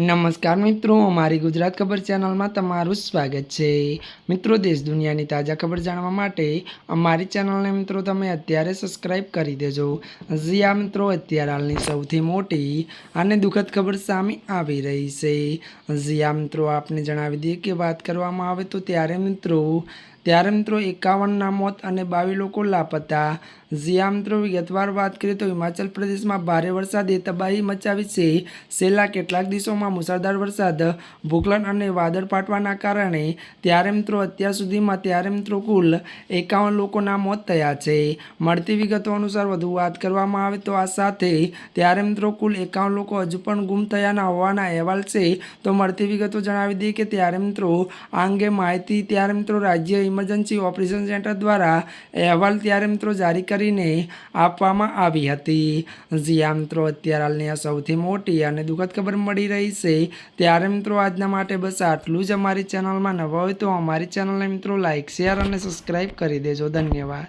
નમસ્કાર મિત્રો, અમારી ગુજરાત ખબર ચેનલમાં તમારું સ્વાગત છે. મિત્રો, દેશ દુનિયાની તાજા ખબર જાણવા માટે અમારી ચેનલને મિત્રો તમે અત્યારે સબસ્ક્રાઈબ કરી દેજો. જીયા મિત્રો, અત્યારે હાલની સૌથી મોટી અને દુઃખદ ખબર સામે આવી રહી છે. જીયા મિત્રો, આપને જણાવી દઈએ કે વાત કરવામાં આવે તો ત્યારે મિત્રો ત્યારે મિત્રો એકાવનના મોત અને બાવીસ લોકો લાપતા. જ્યાં મિત્રો વિગતવાર વાત કરીએ તો હિમાચલ પ્રદેશમાં ભારે વરસાદે તબાહી મચાવી છે. છેલ્લા કેટલાક દિવસોમાં મુસળધાર વરસાદ ભૂકલન અને વાદળ ફાટવાના કારણે ત્યારે મિત્રો અત્યાર સુધીમાં ત્યારે મિત્રો કુલ એકાવન લોકોના મોત થયા છે. મળતી વિગતો અનુસાર વધુ વાત કરવામાં આવે તો આ સાથે ત્યારે મિત્રો કુલ એકાવન લોકો હજુ પણ ગુમ થયાના હોવાના અહેવાલ છે. તો મળતી વિગતો જણાવી દઈએ કે ત્યારે મિત્રો આ અંગે માહિતી ત્યારે મિત્રો રાજ્ય ઇમરજન્સી ઓપરેશન સેન્ટર દ્વારા અહેવાલ ત્યારે મિત્રો જારી કરીને આપવામાં આવી હતી. જ્યાં મિત્રો, અત્યારે હાલની આ સૌથી મોટી અને દુઃખદ ખબર મળી રહી છે. ત્યારે મિત્રો આજના માટે બસ આટલું જ અમારી ચેનલમાં નવા હોય તો અમારી ચેનલને મિત્રો લાઇક શેર અને સબસ્ક્રાઈબ કરી દેજો. ધન્યવાદ.